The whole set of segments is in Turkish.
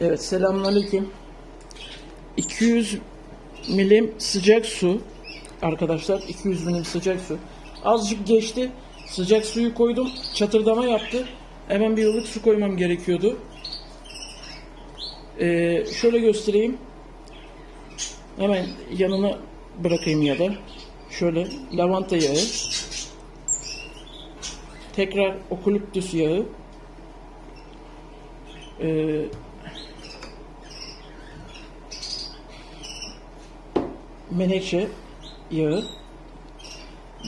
Evet selamünaleyküm. 200 milim sıcak su arkadaşlar 200 milim sıcak su. Azıcık geçti. Sıcak suyu koydum. Çatırdama yaptı. Hemen bir ılık su koymam gerekiyordu. Ee, şöyle göstereyim. Hemen yanına bırakayım ya da şöyle lavanta yağı. Tekrar okulüptüs yağı. Ee, menekşe yağı.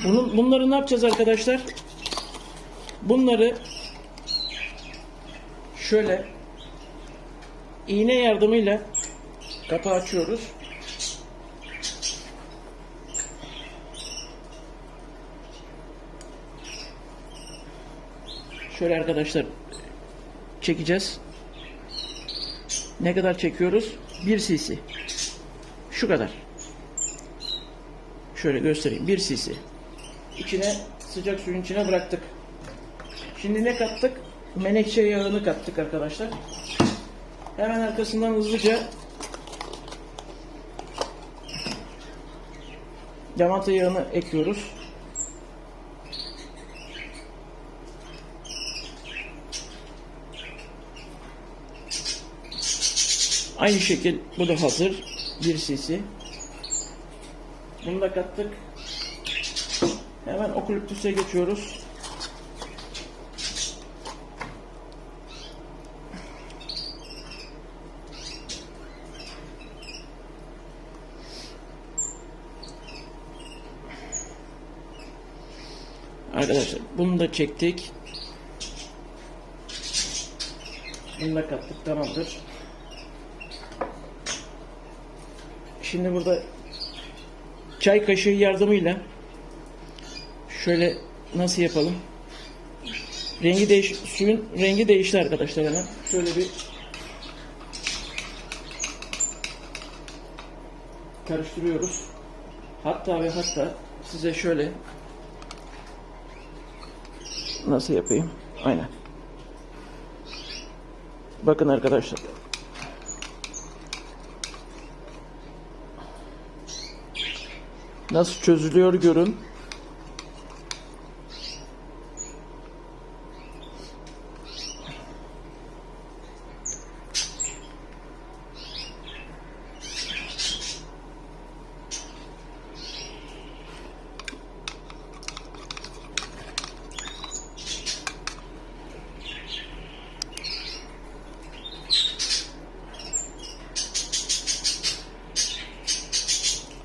Bunun, bunları ne yapacağız arkadaşlar? Bunları şöyle iğne yardımıyla kapağı açıyoruz. Şöyle arkadaşlar çekeceğiz. Ne kadar çekiyoruz? 1 cc. Şu kadar. Şöyle göstereyim. 1 cc. İçine sıcak suyun içine bıraktık. Şimdi ne kattık? Menekşe yağını kattık arkadaşlar. Hemen arkasından hızlıca lavanta yağını ekliyoruz. Aynı şekil bu da hazır. 1 cc. Bunu da kattık. Hemen okulüptüse geçiyoruz. Arkadaşlar bunu da çektik. Bunu da kattık tamamdır. Şimdi burada çay kaşığı yardımıyla şöyle nasıl yapalım? Rengi değiş suyun rengi değişti arkadaşlar hemen. Şöyle bir karıştırıyoruz. Hatta ve hatta size şöyle nasıl yapayım? Aynen. Bakın arkadaşlar. Nasıl çözülüyor görün.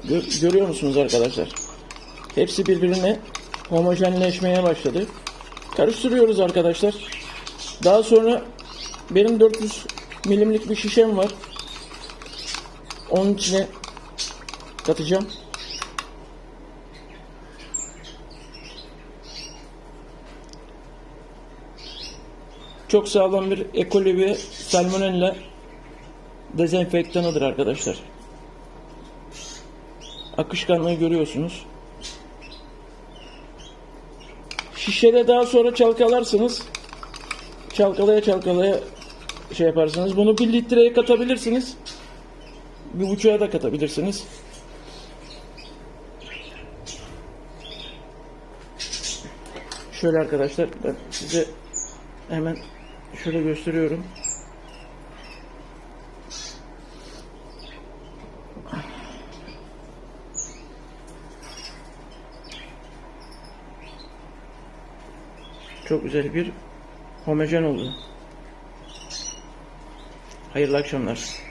Gör- görüyor musunuz arkadaşlar? Hepsi birbirine homojenleşmeye başladı. Karıştırıyoruz arkadaşlar. Daha sonra benim 400 milimlik bir şişem var. Onun içine katacağım. Çok sağlam bir E. coli ve salmonella dezenfektanıdır arkadaşlar. Akışkanlığı görüyorsunuz. Şişede daha sonra çalkalarsınız. Çalkalaya çalkalaya şey yaparsınız. Bunu bir litreye katabilirsiniz. Bir buçuğa da katabilirsiniz. Şöyle arkadaşlar ben size hemen şöyle gösteriyorum. Çok güzel bir homojen oldu. Hayırlı akşamlar.